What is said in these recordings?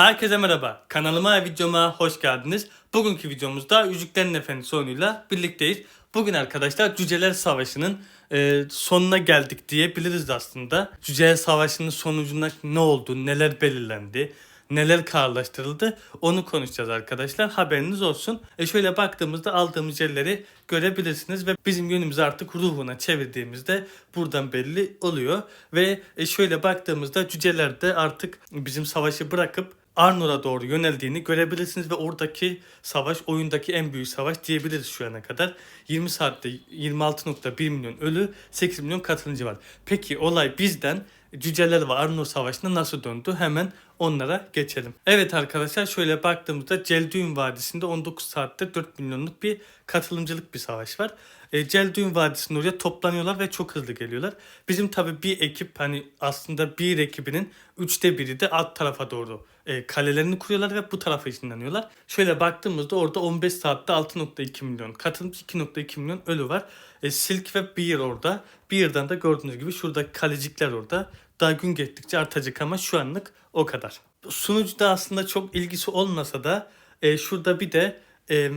Herkese merhaba. Kanalıma ve videoma hoş geldiniz. Bugünkü videomuzda Yüzüklerin Efendisi sonuyla birlikteyiz. Bugün arkadaşlar Cüceler Savaşı'nın e, sonuna geldik diyebiliriz aslında. Cüceler Savaşı'nın sonucunda ne oldu, neler belirlendi, neler kararlaştırıldı onu konuşacağız arkadaşlar. Haberiniz olsun. E şöyle baktığımızda aldığımız yerleri görebilirsiniz ve bizim yönümüzü artık ruhuna çevirdiğimizde buradan belli oluyor. Ve e şöyle baktığımızda cüceler de artık bizim savaşı bırakıp Arnor'a doğru yöneldiğini görebilirsiniz ve oradaki savaş oyundaki en büyük savaş diyebiliriz şu ana kadar. 20 saatte 26.1 milyon ölü, 8 milyon katılımcı var. Peki olay bizden Cüceler ve Arnor Savaşı'na nasıl döndü? Hemen onlara geçelim. Evet arkadaşlar şöyle baktığımızda Celdüğün Vadisi'nde 19 saatte 4 milyonluk bir katılımcılık bir savaş var. E, Celdüğün Vadisi'nde oraya toplanıyorlar ve çok hızlı geliyorlar. Bizim tabi bir ekip hani aslında bir ekibinin üçte biri de alt tarafa doğru e, kalelerini kuruyorlar ve bu tarafa ışınlanıyorlar. Şöyle baktığımızda orada 15 saatte 6.2 milyon katılımcı 2.2 milyon ölü var. E, Silk ve Beer orada. Beer'dan da gördüğünüz gibi şurada kalecikler orada. Daha gün geçtikçe artacak ama şu anlık o kadar. Sunucuda aslında çok ilgisi olmasa da e, şurada bir de e,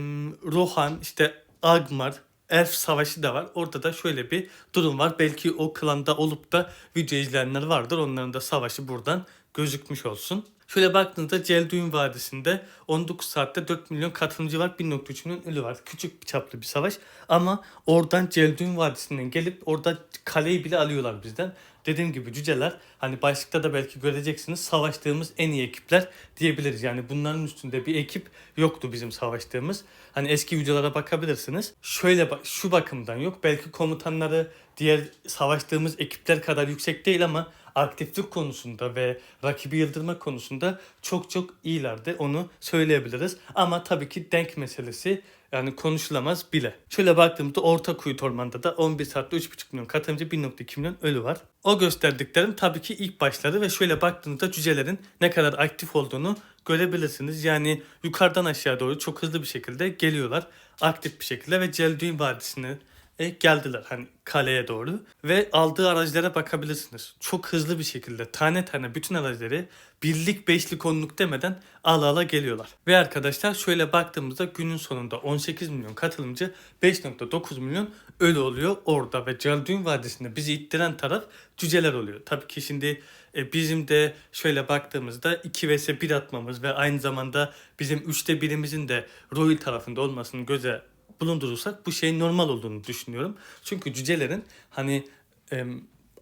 Rohan, işte Agmar, Elf Savaşı da var. Orada da şöyle bir durum var. Belki o klanda olup da video izleyenler vardır. Onların da savaşı buradan gözükmüş olsun. Şöyle baktığınızda Celdüğün Vadisi'nde 19 saatte 4 milyon katılımcı var. 1.3 milyon ölü var. Küçük bir çaplı bir savaş. Ama oradan Celdüğün Vadisi'nden gelip orada kaleyi bile alıyorlar bizden. Dediğim gibi cüceler hani başlıkta da belki göreceksiniz savaştığımız en iyi ekipler diyebiliriz. Yani bunların üstünde bir ekip yoktu bizim savaştığımız. Hani eski videolara bakabilirsiniz. Şöyle şu bakımdan yok. Belki komutanları diğer savaştığımız ekipler kadar yüksek değil ama aktiflik konusunda ve rakibi yıldırma konusunda çok çok iyilerdi. Onu söyleyebiliriz. Ama tabii ki denk meselesi yani konuşulamaz bile. Şöyle baktığımızda Orta Kuyut Orman'da da 11 saatte 3,5 milyon katılımcı 1.2 milyon ölü var. O gösterdiklerim tabii ki ilk başları ve şöyle baktığınızda cücelerin ne kadar aktif olduğunu görebilirsiniz. Yani yukarıdan aşağı doğru çok hızlı bir şekilde geliyorlar. Aktif bir şekilde ve Celdüğün Vadisi'ne e, geldiler hani kaleye doğru ve aldığı araçlara bakabilirsiniz. Çok hızlı bir şekilde tane tane bütün araçları birlik beşlik onluk demeden ala ala geliyorlar. Ve arkadaşlar şöyle baktığımızda günün sonunda 18 milyon katılımcı 5.9 milyon ölü oluyor orada ve Celdüğün Vadisi'nde bizi ittiren taraf cüceler oluyor. Tabii ki şimdi e, bizim de şöyle baktığımızda 2 vs 1 atmamız ve aynı zamanda bizim 3'te birimizin de Royal tarafında olmasını göze bulundurursak bu şeyin normal olduğunu düşünüyorum. Çünkü cücelerin hani e,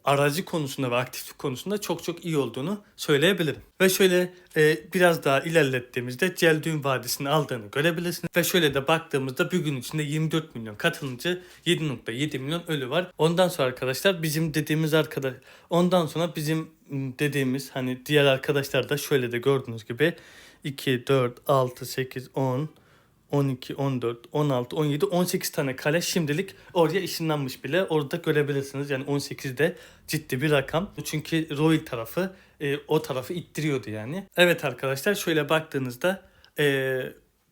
aracı konusunda ve aktiflik konusunda çok çok iyi olduğunu söyleyebilirim. Ve şöyle e, biraz daha ilerlettiğimizde Celdüğün Vadisi'ni aldığını görebilirsiniz. Ve şöyle de baktığımızda bir gün içinde 24 milyon katılımcı 7.7 milyon ölü var. Ondan sonra arkadaşlar bizim dediğimiz arkadaş ondan sonra bizim dediğimiz hani diğer arkadaşlar da şöyle de gördüğünüz gibi 2, 4, 6, 8, 10, 12, 14, 16, 17, 18 tane kale şimdilik oraya ışınlanmış bile. Orada görebilirsiniz. Yani 18 de ciddi bir rakam. Çünkü Royal tarafı e, o tarafı ittiriyordu yani. Evet arkadaşlar şöyle baktığınızda e,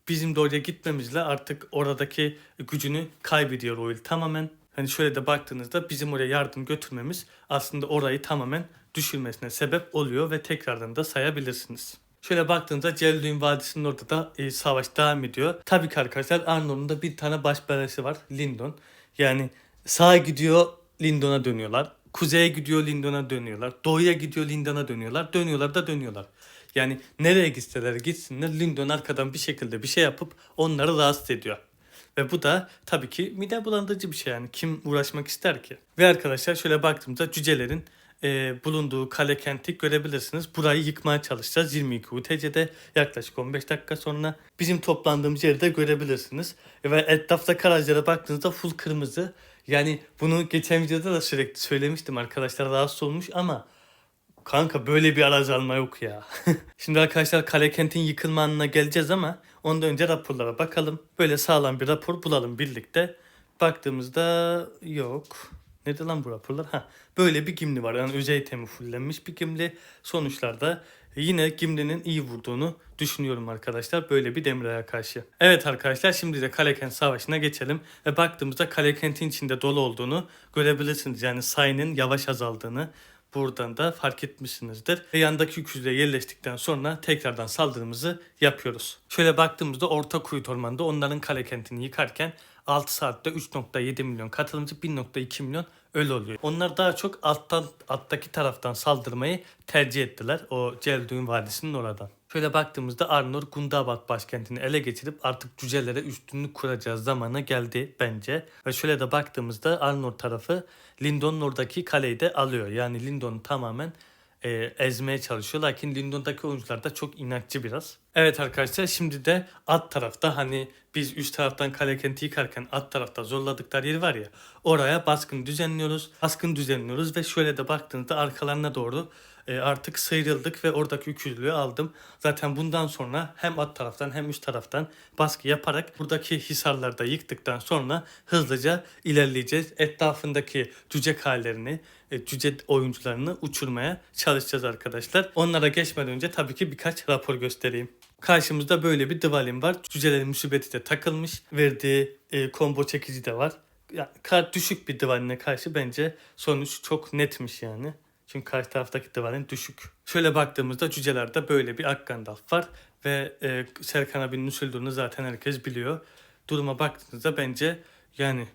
bizim de oraya gitmemizle artık oradaki gücünü kaybediyor Royal tamamen. Hani şöyle de baktığınızda bizim oraya yardım götürmemiz aslında orayı tamamen düşürmesine sebep oluyor ve tekrardan da sayabilirsiniz. Şöyle baktığınızda Celdüğün Vadisi'nin orada da e, savaş devam ediyor. Tabii ki arkadaşlar Arnold'un da bir tane baş belası var. Lindon. Yani sağa gidiyor Lindon'a dönüyorlar. Kuzeye gidiyor Lindon'a dönüyorlar. Doğuya gidiyor Lindon'a dönüyorlar. Dönüyorlar da dönüyorlar. Yani nereye gitseler gitsinler Lindon arkadan bir şekilde bir şey yapıp onları rahatsız ediyor. Ve bu da tabii ki mide bulandırıcı bir şey yani. Kim uğraşmak ister ki? Ve arkadaşlar şöyle baktığımda cücelerin e, bulunduğu kale kenti görebilirsiniz. Burayı yıkmaya çalışacağız 22 UTC'de yaklaşık 15 dakika sonra. Bizim toplandığımız yeri de görebilirsiniz. Ve etrafta garajlara baktığınızda full kırmızı. Yani bunu geçen videoda da sürekli söylemiştim arkadaşlar rahatsız olmuş ama Kanka böyle bir aracı alma yok ya. Şimdi arkadaşlar kale kentin yıkılma anına geleceğiz ama ondan önce raporlara bakalım. Böyle sağlam bir rapor bulalım birlikte. Baktığımızda yok. Nedir lan bu raporlar? Ha, böyle bir gimli var. Yani özel itemi fullenmiş bir gimli. Sonuçlarda yine gimlinin iyi vurduğunu düşünüyorum arkadaşlar. Böyle bir Demiray'a karşı. Evet arkadaşlar şimdi de Kalekent Savaşı'na geçelim. Ve baktığımızda Kalekent'in içinde dolu olduğunu görebilirsiniz. Yani sayının yavaş azaldığını Buradan da fark etmişsinizdir. Ve yandaki öküzlüğe yerleştikten sonra tekrardan saldırımızı yapıyoruz. Şöyle baktığımızda Orta Kuyut Ormanı'nda onların kale kentini yıkarken 6 saatte 3.7 milyon katılımcı 1.2 milyon ölü oluyor. Onlar daha çok alttan alttaki taraftan saldırmayı tercih ettiler. O Celdüğün Vadisi'nin oradan. Şöyle baktığımızda Arnor Gundabat başkentini ele geçirip artık cücelere üstünlük kuracağız zamana geldi bence. Ve şöyle de baktığımızda Arnor tarafı Lindon'un oradaki kaleyi de alıyor. Yani Lindon'u tamamen e, ezmeye çalışıyor. Lakin Lindon'daki oyuncular da çok inatçı biraz. Evet arkadaşlar şimdi de alt tarafta hani biz üst taraftan kale kenti yıkarken alt tarafta zorladıkları yer var ya oraya baskın düzenliyoruz. Baskın düzenliyoruz ve şöyle de baktığınızda arkalarına doğru artık sıyrıldık ve oradaki öküzlüğü aldım. Zaten bundan sonra hem alt taraftan hem üst taraftan baskı yaparak buradaki hisarları da yıktıktan sonra hızlıca ilerleyeceğiz. Etrafındaki cüce kalelerini, e, cüce oyuncularını uçurmaya çalışacağız arkadaşlar. Onlara geçmeden önce tabii ki birkaç rapor göstereyim. Karşımızda böyle bir Dvalin var. Cücelerin musibeti de takılmış. Verdiği e, combo çekici de var. Yani, düşük bir Dvalin'e karşı bence sonuç çok netmiş yani. Çünkü karşı taraftaki Dvalin düşük. Şöyle baktığımızda cücelerde böyle bir Akkandalf var. Ve e, Serkan abinin Nusildur'unu zaten herkes biliyor. Duruma baktığınızda bence yani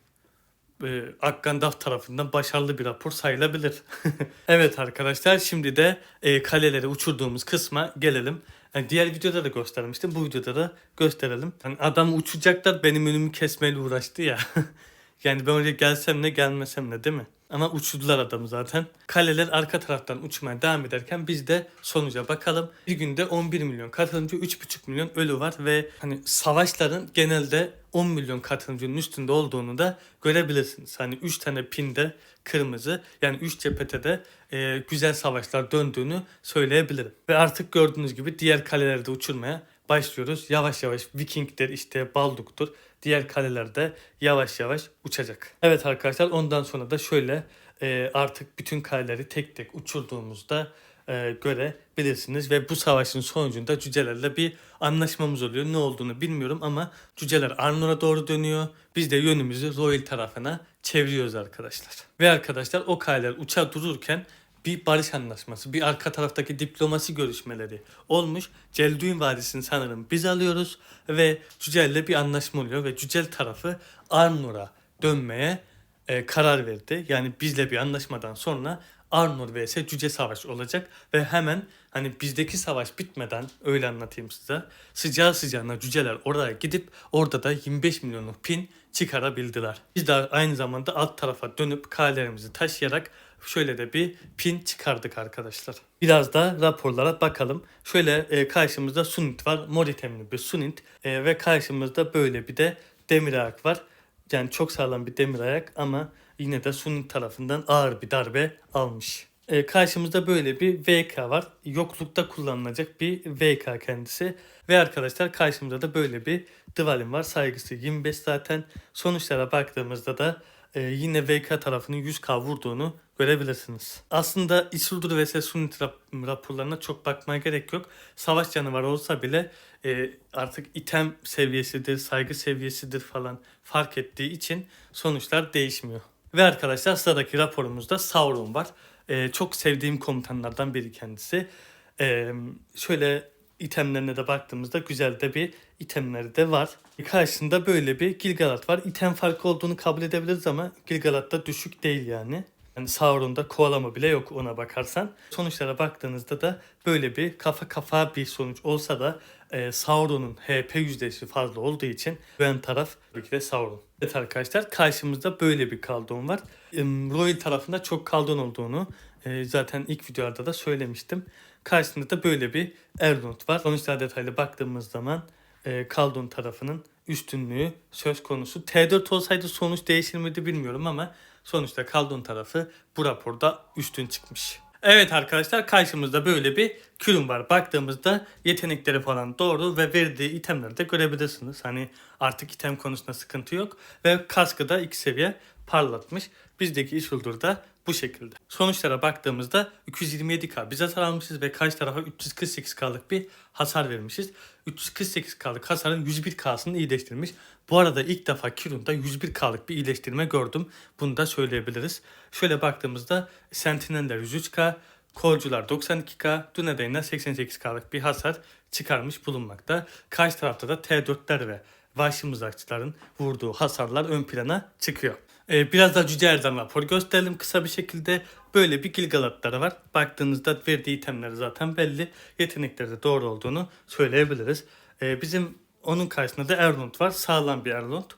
e, Akkandalf tarafından başarılı bir rapor sayılabilir. evet arkadaşlar şimdi de e, kaleleri uçurduğumuz kısma gelelim. Yani diğer videoda da göstermiştim. Bu videoda da gösterelim. Yani adam uçacaklar benim önümü kesmeyle uğraştı ya. yani ben oraya gelsem ne gelmesem ne değil mi? Ama uçurdular adamı zaten. Kaleler arka taraftan uçmaya devam ederken biz de sonuca bakalım. Bir günde 11 milyon katılımcı, 3,5 milyon ölü var ve hani savaşların genelde 10 milyon katılımcının üstünde olduğunu da görebilirsiniz. Hani 3 tane pinde kırmızı yani 3 cephete de e, güzel savaşlar döndüğünü söyleyebilirim. Ve artık gördüğünüz gibi diğer kalelerde uçurmaya başlıyoruz. Yavaş yavaş Vikingler işte Balduk'tur. Diğer kalelerde yavaş yavaş uçacak. Evet arkadaşlar ondan sonra da şöyle e, artık bütün kaleleri tek tek uçurduğumuzda e, görebilirsiniz. Ve bu savaşın sonucunda cücelerle bir anlaşmamız oluyor. Ne olduğunu bilmiyorum ama cüceler Arnor'a doğru dönüyor. Biz de yönümüzü Royal tarafına çeviriyoruz arkadaşlar. Ve arkadaşlar o kaleler uça dururken bir barış anlaşması, bir arka taraftaki diplomasi görüşmeleri olmuş. Celdüğün Vadisi'ni sanırım biz alıyoruz ve Cücel'le bir anlaşma oluyor ve Cücel tarafı Arnor'a dönmeye e, karar verdi. Yani bizle bir anlaşmadan sonra Arnor vs Cüce Savaş olacak ve hemen hani bizdeki savaş bitmeden öyle anlatayım size. Sıcağı sıcağına cüceler oraya gidip orada da 25 milyonluk pin çıkarabildiler. Biz de aynı zamanda alt tarafa dönüp kalelerimizi taşıyarak şöyle de bir pin çıkardık arkadaşlar. Biraz da raporlara bakalım. Şöyle e, karşımızda Sunit var. Mor itemli bir Sunit. E, ve karşımızda böyle bir de demir ayak var. Yani çok sağlam bir demir ayak ama yine de Sunit tarafından ağır bir darbe almış. E, karşımızda böyle bir VK var. Yoklukta kullanılacak bir VK kendisi. Ve arkadaşlar karşımızda da böyle bir Dvalin var. Saygısı 25 zaten. Sonuçlara baktığımızda da e, yine VK tarafının 100k vurduğunu görebilirsiniz. Aslında Isildur vs Sunit rap- raporlarına çok bakmaya gerek yok. Savaş canavarı olsa bile e, artık item seviyesidir, saygı seviyesidir falan fark ettiği için sonuçlar değişmiyor. Ve arkadaşlar sıradaki raporumuzda Sauron var. E, çok sevdiğim komutanlardan biri kendisi. E, şöyle itemlerine de baktığımızda güzel de bir itemleri de var. Karşısında böyle bir Gilgalad var. İtem farkı olduğunu kabul edebiliriz ama Gilgalad da düşük değil yani. Yani Sauron'da kovalama bile yok ona bakarsan. Sonuçlara baktığınızda da böyle bir kafa kafa bir sonuç olsa da e, Sauron'un HP yüzdesi fazla olduğu için ön taraf tabii ki de Sauron. Evet arkadaşlar karşımızda böyle bir kaldon var. E, Royal tarafında çok kaldon olduğunu e, zaten ilk videolarda da söylemiştim. Karşısında da böyle bir Erdnot var. Sonuçlara detaylı baktığımız zaman e, Kaldon tarafının üstünlüğü söz konusu. T4 olsaydı sonuç değişir miydi bilmiyorum ama sonuçta Kaldon tarafı bu raporda üstün çıkmış. Evet arkadaşlar karşımızda böyle bir kürüm var. Baktığımızda yetenekleri falan doğru ve verdiği itemleri de görebilirsiniz. Hani artık item konusunda sıkıntı yok. Ve kaskı da 2 seviye parlatmış. Bizdeki Isildur da bu şekilde. Sonuçlara baktığımızda 227k biz hasar almışız ve karşı tarafa 348k'lık bir hasar vermişiz. 348k'lık hasarın 101k'sını iyileştirmiş. Bu arada ilk defa Kirun'da 101k'lık bir iyileştirme gördüm. Bunu da söyleyebiliriz. Şöyle baktığımızda Sentinel'ler 103k, Kolcular 92k, Dunedain'ler 88k'lık bir hasar çıkarmış bulunmakta. Karşı tarafta da T4'ler ve vahşi mızrakçıların vurduğu hasarlar ön plana çıkıyor. Ee, biraz da Cüce Erdem rapor gösterelim kısa bir şekilde. Böyle bir Gilgalatları var. Baktığınızda verdiği itemleri zaten belli. Yetenekleri de doğru olduğunu söyleyebiliriz. Ee, bizim onun karşısında da Erlund var. Sağlam bir Erlund.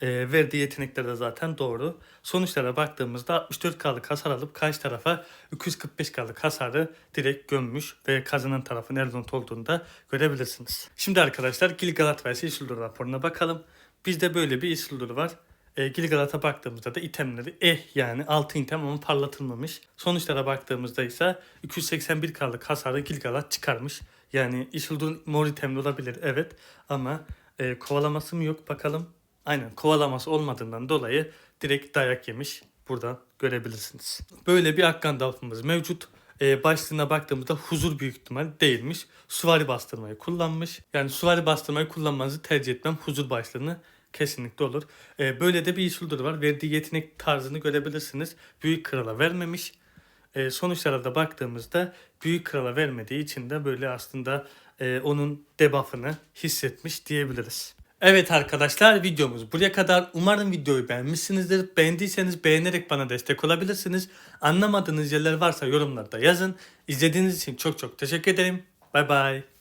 E, verdiği yetenekler de zaten doğru. Sonuçlara baktığımızda 64K'lık hasar alıp karşı tarafa 245K'lık hasarı direkt gömmüş ve kazanan tarafın Erlund olduğunu da görebilirsiniz. Şimdi arkadaşlar Gilgalat vs Isildur raporuna bakalım. Bizde böyle bir Isildur var. E, Gilgalat'a baktığımızda da itemleri eh yani 6 item ama parlatılmamış. Sonuçlara baktığımızda ise 281K'lık hasarı Gilgalat çıkarmış. Yani Isildur'un mor itemli olabilir evet ama e, kovalaması mı yok bakalım. Aynen kovalaması olmadığından dolayı direkt dayak yemiş. Buradan görebilirsiniz. Böyle bir Akkandalf'ımız mevcut. Ee, başlığına baktığımızda huzur büyük ihtimal değilmiş. Suvari bastırmayı kullanmış. Yani suvari bastırmayı kullanmanızı tercih etmem huzur başlığını kesinlikle olur. Ee, böyle de bir Isildur var. Verdiği yetenek tarzını görebilirsiniz. Büyük krala vermemiş. Ee, sonuçlara da baktığımızda büyük krala vermediği için de böyle aslında e, onun debuffını hissetmiş diyebiliriz. Evet arkadaşlar videomuz buraya kadar. Umarım videoyu beğenmişsinizdir. Beğendiyseniz beğenerek bana destek olabilirsiniz. Anlamadığınız yerler varsa yorumlarda yazın. İzlediğiniz için çok çok teşekkür ederim. Bay bay.